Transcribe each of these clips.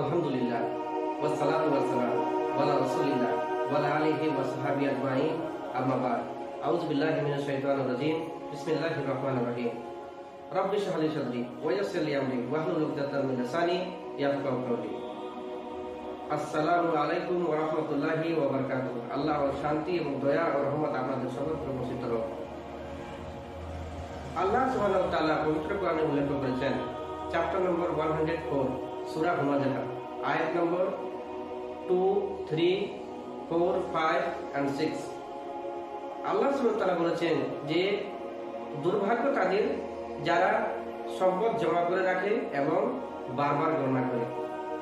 আলহামদুলিল্লাহ ওয়াসালাম ওয়াসালাম ওয়ালা রসুলিল্লাহ ওয়ালা আলিহি ওয়া সাহাবি আজমাইন, আম্মা বাদ। শান্তি এবং দয়া ও রহমত আমাদের সর্বত্র আল্লাহ পবিত্র করেছেন, চ্যাপ্টার নম্বর 104 সূরা হুমাযাহ আয়াত নম্বর 2 3 4 5 এন্ড 6 আল্লাহ ওয়া বলেছেন যে দুর্ভাগ্য তাদের যারা সম্পদ জমা করে রাখে এবং বারবার গণনা করে।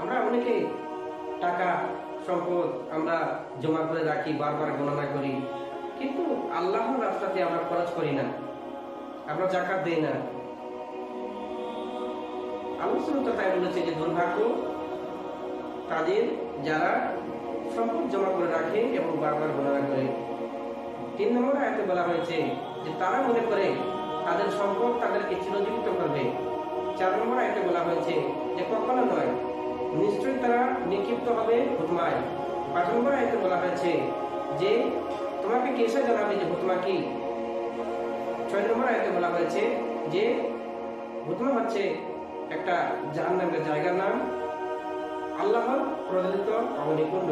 আমরা অনেকেই টাকা, সম্পদ আমরা জমা করে রাখি, বারবার গণনা করি। কিন্তু আল্লাহর রাস্তাতে আমরা খরচ করি না। আমরা জাকাত দেই না। সুবহানাহু তাই বলেছে যে দুর্ভাগ্য, তাদের যারা সম্পদ জমা করে রাখে এবং বারবার গণনা করে তিন নম্বর আয়াতে বলা হয়েছে যে, তারা মনে করে তাদের সম্পদ তাদেরকে চিরজীবিত করবে। চার নম্বর আয়াতে বলা হয়েছে যে, কখনো নয়, নিশ্চয়ই তারা নিক্ষিপ্ত হবে, হুতমায়। পাঁচ নম্বর আয়তে বলা হয়েছে যে, তোমাকে কে এসে জানাবে যে, হুতমা কি? ছয় নম্বর আয়তে বলা হয়েছে যে, হুতমা হচ্ছে একটা জাহান্নামের জায়গার নাম আল্লাহর প্রদত্ত অবনিকুণ্ড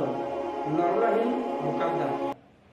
নররাহীন মুকাদ্দাম।